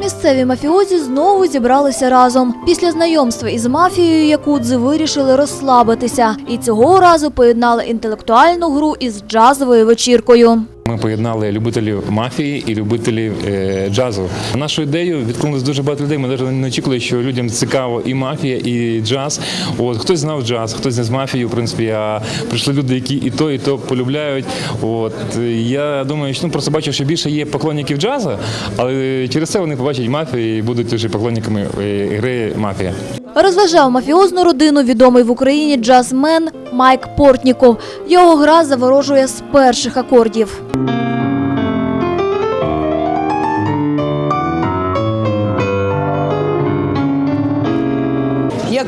Місцеві мафіозі знову зібралися разом. Після знайомства із мафією якудзи вирішили розслабитися і цього разу поєднали інтелектуальну гру із джазовою вечіркою. Ми поєднали любителів мафії і любителів е, джазу. Нашу ідею відкликнулось дуже багато людей. Ми навіть не очікували, що людям цікаво і мафія, і джаз. От хтось знав джаз, хтось не з мафією. В принципі, а прийшли люди, які і то, і то полюбляють. От я думаю, що ну просто бачу, що більше є поклонників джазу, але через це вони побачать мафію і будуть вже поклонниками е, гри мафія. Розважав мафіозну родину відомий в Україні джазмен Майк Портніков. Його гра заворожує з перших акордів.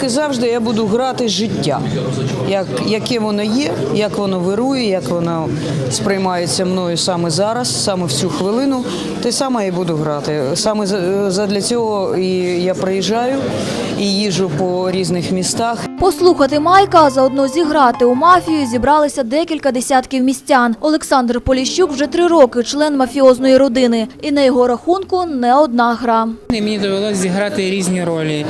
Як і завжди, я буду грати життя, як, яке воно є, як воно вирує, як воно сприймається мною саме зараз, саме в цю хвилину. Те саме я буду грати. Саме за- задля цього і я приїжджаю і їжджу по різних містах. Послухати Майка, а заодно зіграти у мафію зібралися декілька десятків містян. Олександр Поліщук вже три роки член мафіозної родини, і на його рахунку не одна гра. Мені довелося зіграти різні ролі.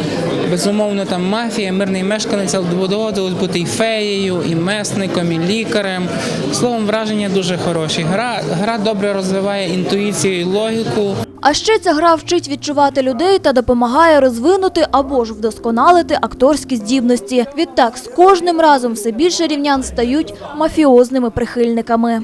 Безумовно, там мафія, мирний мешканець, але доводилось бути і феєю, і месником, і лікарем. Словом, враження дуже хороші. Гра, гра добре розвиває інтуїцію і логіку. А ще ця гра вчить відчувати людей та допомагає розвинути або ж вдосконалити акторські здібності. Відтак з кожним разом все більше рівнян стають мафіозними прихильниками.